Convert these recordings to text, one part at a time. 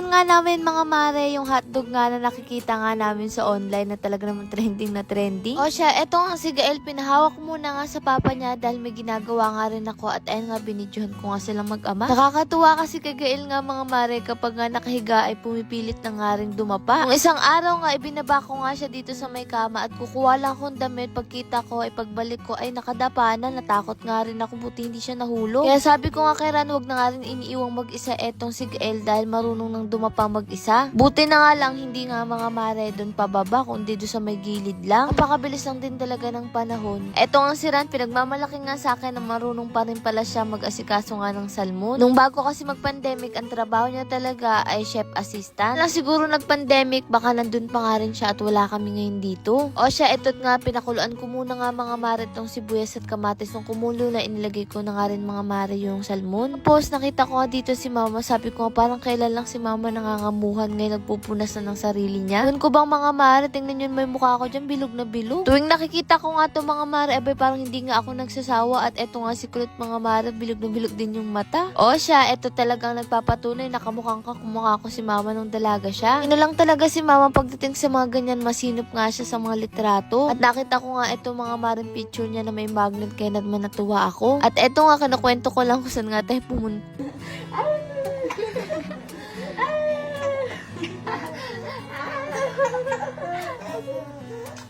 natikman nga namin mga mare yung hotdog nga na nakikita nga namin sa online na talaga naman trending na trending. O siya, eto nga si Gael, pinahawak muna nga sa papa niya dahil may ginagawa nga rin ako at ayun nga binidyohan ko nga silang mag-ama. Nakakatuwa kasi kay Gael nga mga mare kapag nga nakahiga ay pumipilit na nga rin dumapa. Kung isang araw nga ibinaba ko nga siya dito sa may kama at kukuha lang akong damit pagkita ko ay pagbalik ko ay nakadapa na natakot nga rin ako buti hindi siya nahulog. Kaya sabi ko nga kay Ran wag na nga rin iniiwang mag-isa etong si Gael dahil marunong nang dumapa mag-isa. Buti na nga lang hindi nga mga mare doon pababa kundi doon sa may gilid lang. Napakabilis lang din talaga ng panahon. Eto nga si Ran pinagmamalaki nga sa akin na marunong pa rin pala siya mag-asikaso nga ng salmon. Nung bago kasi mag-pandemic ang trabaho niya talaga ay chef assistant. Lang siguro nag-pandemic baka nandun pa nga rin siya at wala kami ngayon dito. O siya eto't nga pinakuluan ko muna nga mga mare tong sibuyas at kamatis nung kumulo na inilagay ko na nga rin mga mare yung salmon. Tapos nakita ko dito si mama sabi ko parang kailan lang si mama nangangamuhan ngayon nagpupunas na ng sarili niya. Doon ko bang mga mare tingnan yun may mukha ko dyan bilog na bilog. Tuwing nakikita ko nga to mga mare abay parang hindi nga ako nagsasawa at eto nga si Kulot mga mare bilog na bilog din yung mata. O siya eto talagang nagpapatunay nakamukhang ka kumukha ko si mama nung dalaga siya. Ino lang talaga si mama pagdating sa mga ganyan masinop nga siya sa mga litrato. At nakita ko nga eto mga mare picture niya na may magnet kaya naman natuwa ako. At eto nga kinakwento ko lang kung saan nga tayo pumunta.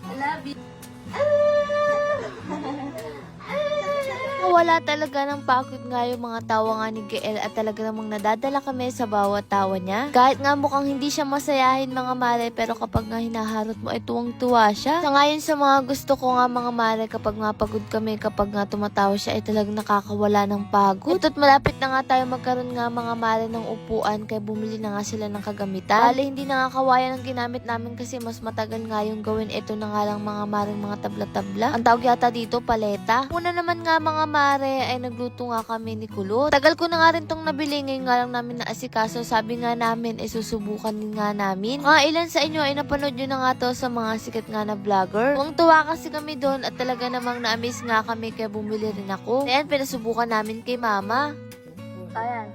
I love you. Wala talaga ng pagod nga yung mga tawa nga ni Gael at talaga namang nadadala kami sa bawat tawa niya. Kahit nga mukhang hindi siya masayahin mga mare pero kapag nga hinaharot mo ay tuwang-tuwa siya. Sa ngayon sa mga gusto ko nga mga mare kapag nga pagod kami kapag nga tumatawa siya ay talagang nakakawala ng pagod. Ito't malapit na nga tayo magkaroon nga mga mare ng upuan kaya bumili na nga sila ng kagamitan. Bale hindi na nga kawayan ang ginamit namin kasi mas matagal nga yung gawin ito na nga lang mga mare mga tabla-tabla. Ang tawag yata dito paleta. Una naman nga mga mare ay nagluto nga kami ni Kulot. Tagal ko na nga rin tong nabili ngayon nga lang namin na asikaso. Sabi nga namin ay susubukan din nga namin. Mga ilan sa inyo ay napanood nyo na nga to sa mga sikat nga na vlogger. Kung tuwa kasi kami doon at talaga namang na-amaze nga kami kaya bumili rin ako. Ayan, pinasubukan namin kay mama. Ayan.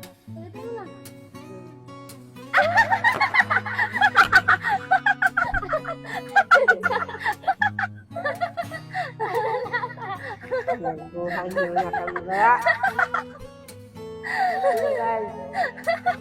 Naguhan nyo na kami? Guys,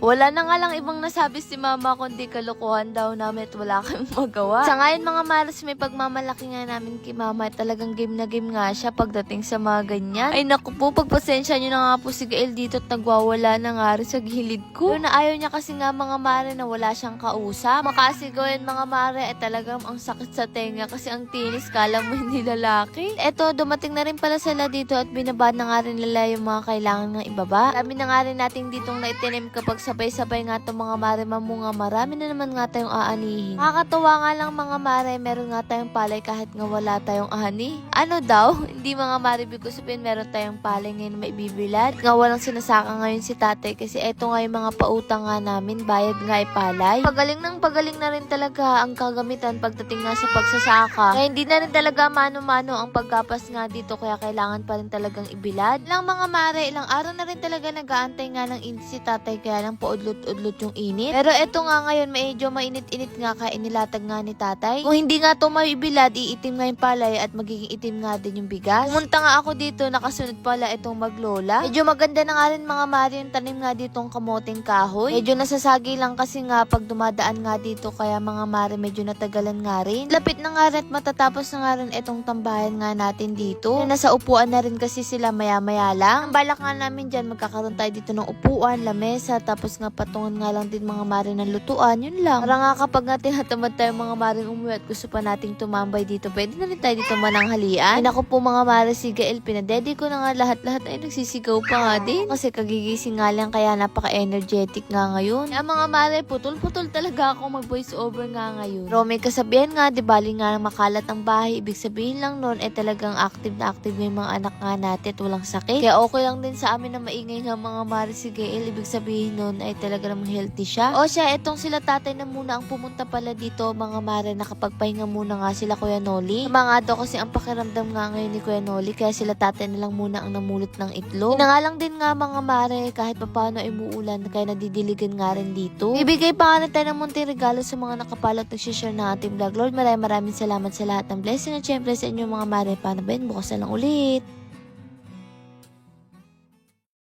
Wala na nga lang ibang nasabi si mama kundi kalokohan daw namin at wala kaming magawa. Sa ngayon mga maras may pagmamalaki nga namin kay mama at talagang game na game nga siya pagdating sa mga ganyan. Ay naku po, pagpasensya nyo na nga po si Gael dito at nagwawala na nga rin sa gilid ko. Na ayaw niya kasi nga mga mare na wala siyang kausap. Makasigawan mga mare at talagang ang sakit sa tenga kasi ang tinis kala mo hindi lalaki. Eto, dumating na rin pala sila dito at binabad na nga rin nila yung mga kailangan ng ibaba. Dami na nga rin natin ditong naitinim kapag sabay-sabay nga itong mga mare mamunga. Marami na naman nga tayong aanihin. Nakakatawa nga lang mga mare, meron nga tayong palay kahit nga wala tayong ani. Ano daw? Hindi mga mare, because sabihin meron tayong palay ngayon may bibilad. Nga walang sinasaka ngayon si tatay kasi eto nga yung mga pautang nga namin, bayad nga ay palay. Pagaling ng pagaling na rin talaga ang kagamitan pagdating nga sa pagsasaka. Kaya hindi na rin talaga mano-mano ang paggapas nga dito kaya kailangan pa rin talagang ibilad. Ilang mga mare, ilang araw na rin talaga nag-aantay nga ng init si tatay kaya lang paudlot-udlot yung init. Pero eto nga ngayon medyo mainit-init nga kaya inilatag nga ni tatay. Kung hindi nga to may ibilad, iitim nga yung palay at magiging itim nga din yung bigas. Pumunta nga ako dito, nakasunod pala itong maglola. Medyo maganda na nga rin mga mare yung tanim nga ditong kamoting kahoy. Medyo nasasagi lang kasi nga pag dumadaan nga dito kaya mga mare medyo natagalan nga rin. Lapit na nga rin at matatapos na nga rin itong tambahan nga natin dito. Na nasa upuan na rin kasi sila maya-maya lang. Ang balak nga namin dyan, magkakaroon tayo dito ng upuan, lamesa, tapos nga patungan nga lang din mga mare ng lutuan. Yun lang. Para nga kapag nga tinatamad tayo mga mare umuwi at gusto pa nating tumambay dito, pwede na rin tayo dito mananghalian. Ay, naku po mga mare, si Gael, pinadedi ko na nga lahat-lahat ay nagsisigaw pa nga din. Kasi kagigising nga lang kaya napaka-energetic nga ngayon. Kaya mga mare, putol-putol talaga ako mag-voice over nga ngayon. Pero may kasabihan nga, di bali nga makalat ang bahay, ibig sabihin lang nun, eh talagang active na active yung mga anak nga natin at walang sakit. Kaya okay lang din sa amin na maingay nga mga mare si Gael, ibig sabihin nun, ay talaga namang healthy siya. O siya, etong sila tatay na muna ang pumunta pala dito mga mare nakapagpahinga muna nga sila Kuya Noli. Mga daw kasi ang pakiramdam nga ngayon ni Kuya Noli kaya sila tatay na lang muna ang namulot ng itlog. Yun na nga lang din nga mga mare kahit papano ay muulan kaya nadidiligan nga rin dito. Ibigay pa nga rin tayo ng munting regalo sa mga nakapalot nagsishare ng ating vlog. Lord, maraming maraming salamat sa lahat ng blessing at syempre sa inyo mga mare. Paano ba yun? Bukas na lang ulit.